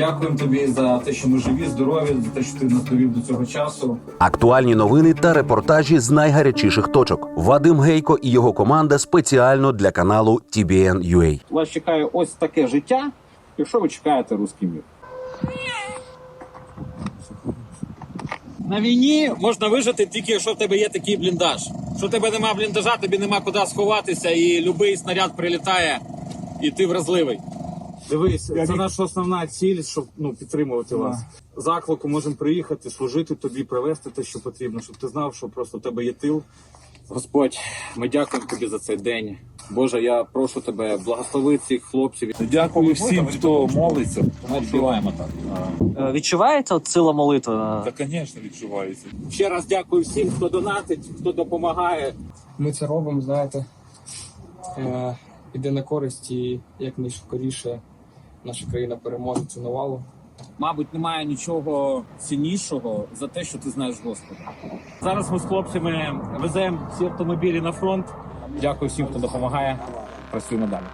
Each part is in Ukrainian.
дякуємо тобі за те, що ми живі, здорові, за те, що ти нас довів до цього часу. Актуальні новини та репортажі з найгарячіших точок. Вадим Гейко і його команда спеціально для каналу TBN UA. Вас чекає ось таке життя, якщо ви чекаєте русський мір. На війні можна вижити тільки, якщо в тебе є такий бліндаж. Якщо в тебе нема бліндажа, тобі нема куди сховатися, і будь-який снаряд прилітає, і ти вразливий. Дивись, це наша основна ціль, щоб ну підтримувати вас. Заклику можемо приїхати, служити тобі, привезти те, що потрібно, щоб ти знав, що просто в тебе є тил. Господь, ми дякуємо тобі за цей день. Боже, я прошу тебе, благослови цих хлопців. Дякую всім, хто молиться. Ми відбиваємо так. Е, Відчуваєте от сила молитви? Та, звісно, відчувається. Ще раз дякую всім, хто донатить, хто допомагає. ми це робимо, знаєте, е, іде на користь і якнайскоріше наша країна переможе цю навалу. Мабуть, немає нічого ціннішого за те, що ти знаєш Господа. Зараз ми з хлопцями веземо всі автомобілі на фронт. Дякую всім, хто допомагає. Працюємо далі.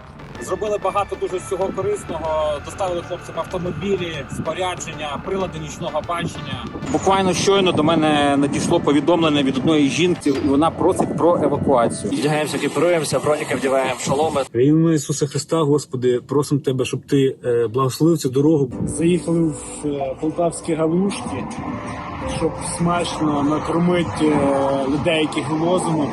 Зробили багато дуже всього корисного. Доставили хлопцям автомобілі, спорядження, прилади нічного бачення. Буквально щойно до мене надійшло повідомлення від одної жінки, і вона просить про евакуацію. Вдягаємося, екіпіруємося, броніки вдягаємо, шоломи. В ім'я Ісуса Христа, Господи, просимо тебе, щоб ти е, благословив цю дорогу. Заїхали в е, полтавські галушки, щоб смачно накормити е, людей, яких вивозимо.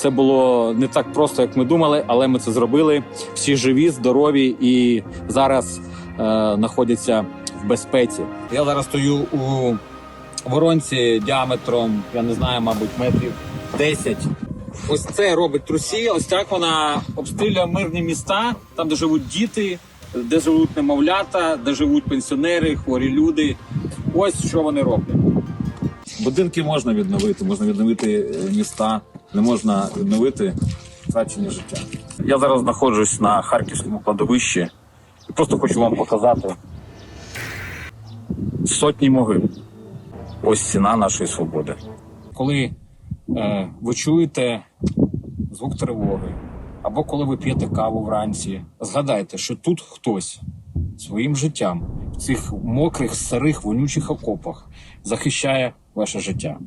Це було не так просто, як ми думали, але ми це зробили. Всі живі, здорові і зараз е, знаходяться в безпеці. Я зараз стою у воронці діаметром, я не знаю, мабуть, метрів 10. Ось це робить Росія. Ось так вона обстрілює мирні міста, там, де живуть діти, де живуть немовлята, де живуть пенсіонери, хворі люди. Ось що вони роблять. Будинки можна відновити, можна відновити е, міста, не можна відновити втрачення життя. Я зараз знаходжусь на харківському кладовищі і просто хочу вам показати сотні могил. Ось ціна нашої свободи. Коли е, ви чуєте звук тривоги, або коли ви п'єте каву вранці, згадайте, що тут хтось своїм життям в цих мокрих, старих, вонючих окопах захищає ваше життя.